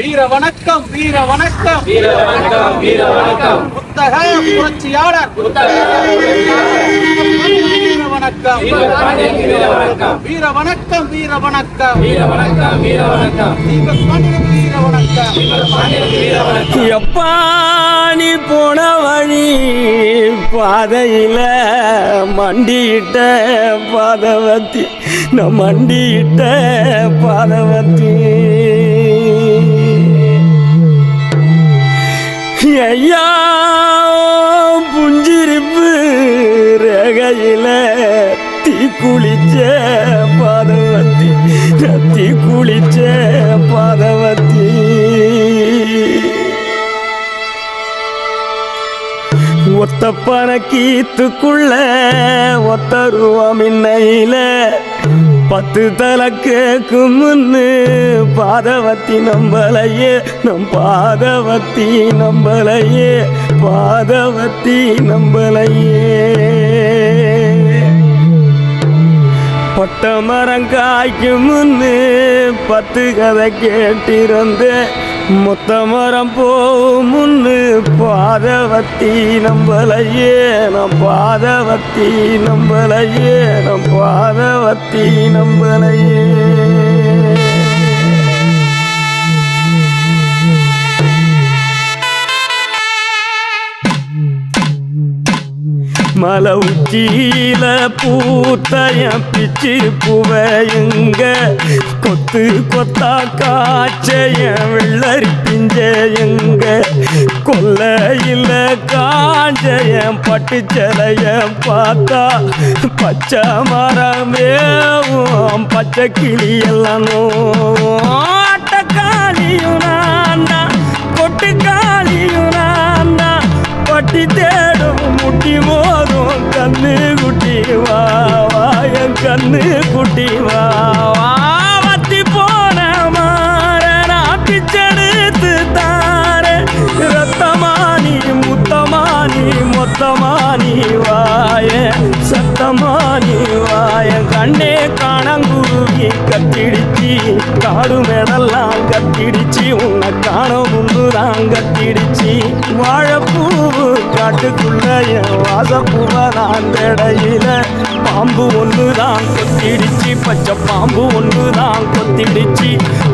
வீர வணக்கம் வீர வணக்கம். வீர வணக்கம் வீர வணக்கம். புத்தக புரட்சியாளர். வீர வணக்கம். வீர வணக்கம். வீர வணக்கம் வீர வணக்கம். வீர வணக்கம் வீர வணக்கம். தீபக் பாண்டியன் வீர வணக்கம். பாண்டியன் வீர வணக்கம். எப்பா நீ போன வழி பாதையில மண்டியிட்ட பாதவத்தி நான் மண்டியிட்ட பாதவத்தி. குளிச்ச பாதவத்தி நான் தீ குளிச்ச பாதவத்தி. ஒத்த பணக்கீத்துக்குள்ள ஒத்த ரூபா மின்னையில பத்து தலை கேக்கும் முன்னு பாதவத்தி நம்பலையே நம் பாதவத்தி நம்பலையே பாதவத்தி நம்பலையே. பட்ட மரம் காய்க்கும் முன்னு பத்து கதை கேட்டிருந்து மொத்த மரம் போகும் முன்னு பாதவத்தி நம்பலையே நம் பாதவத்தி நம்பலையே நம் பாதவத்தி நம்பலையே. மல உச்சியில பூத்தைய பிச்சு புவையுங்க. கொத்து கொத்தா காய்ச்சைய வெள்ளரி பிஞ்சையுங்க. கொல்லையில காஞ்சைய பட்டு பார்த்தா பச்சை மரமேவும் பச்சை கிளியெல்லாம் ஆட்டக்காளியும் நான் கொட்டுக்காளியும் கண்ணு குட்டி வா. வத்தி போன மாற நான் பிச்செடுத்து தார. ரத்தமானி முத்தமானி மொத்தமானி வாய. சத்தமானி வாய. கண்ணே காணங்குருவி கத்திடுச்சி காடு மேடெல்லாம் கத்திடிச்சு உன்னை காண முன்னுதான் கத்திடிச்சு வாழைப்பூ காட்டுக்குள்ள என் வாசப்பூவை நான் இடையில பாம்பு ஒன்று தான் கொத்திடிச்சு. பச்சை பாம்பு ஒன்று தான் கொத்திடிச்சு.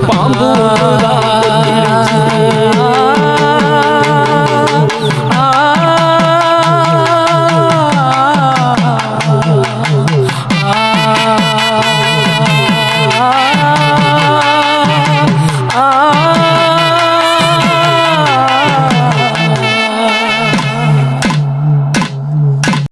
பாம்பு ஒன்று தான்